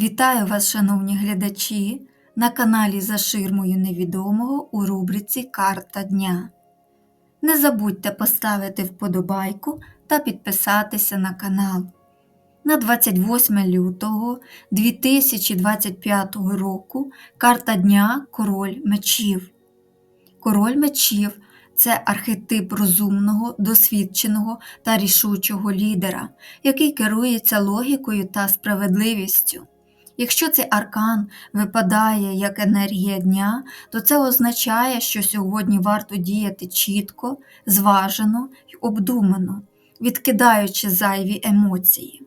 Вітаю вас, шановні глядачі, на каналі За ширмою невідомого у рубриці Карта дня. Не забудьте поставити вподобайку та підписатися на канал. На 28 лютого 2025 року карта дня Король мечів. Король мечів це архетип розумного, досвідченого та рішучого лідера, який керується логікою та справедливістю. Якщо цей аркан випадає як енергія дня, то це означає, що сьогодні варто діяти чітко, зважено й обдумано, відкидаючи зайві емоції.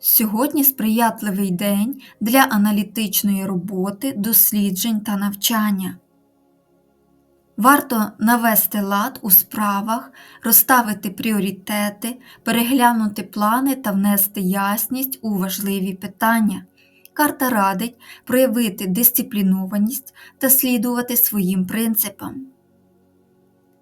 Сьогодні сприятливий день для аналітичної роботи, досліджень та навчання. Варто навести лад у справах, розставити пріоритети, переглянути плани та внести ясність у важливі питання. Карта радить проявити дисциплінованість та слідувати своїм принципам.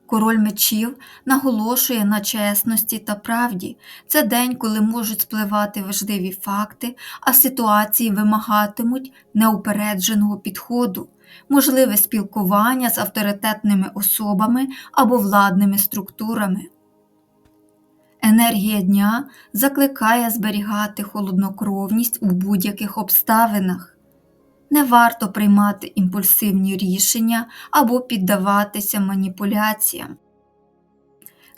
Король мечів наголошує на чесності та правді. Це день, коли можуть спливати важливі факти, а ситуації вимагатимуть неупередженого підходу можливе спілкування з авторитетними особами або владними структурами. Енергія дня закликає зберігати холоднокровність у будь-яких обставинах. Не варто приймати імпульсивні рішення або піддаватися маніпуляціям.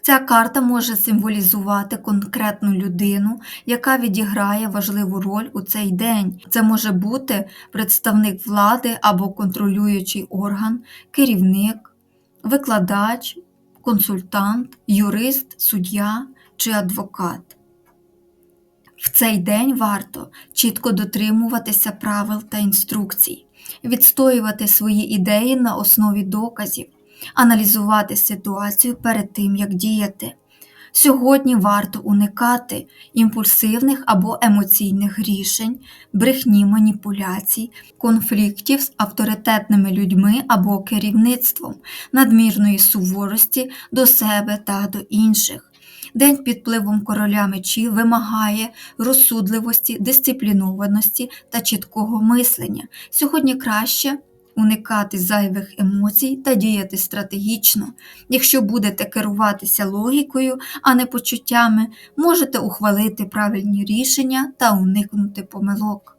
Ця карта може символізувати конкретну людину, яка відіграє важливу роль у цей день. Це може бути представник влади або контролюючий орган, керівник, викладач, консультант, юрист, суддя чи адвокат. В цей день варто чітко дотримуватися правил та інструкцій, відстоювати свої ідеї на основі доказів аналізувати ситуацію перед тим, як діяти. Сьогодні варто уникати імпульсивних або емоційних рішень, брехні маніпуляцій, конфліктів з авторитетними людьми або керівництвом, надмірної суворості до себе та до інших. День під впливом короля мечів вимагає розсудливості, дисциплінованості та чіткого мислення. Сьогодні краще уникати зайвих емоцій та діяти стратегічно. Якщо будете керуватися логікою, а не почуттями, можете ухвалити правильні рішення та уникнути помилок.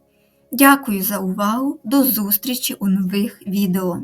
Дякую за увагу! До зустрічі у нових відео!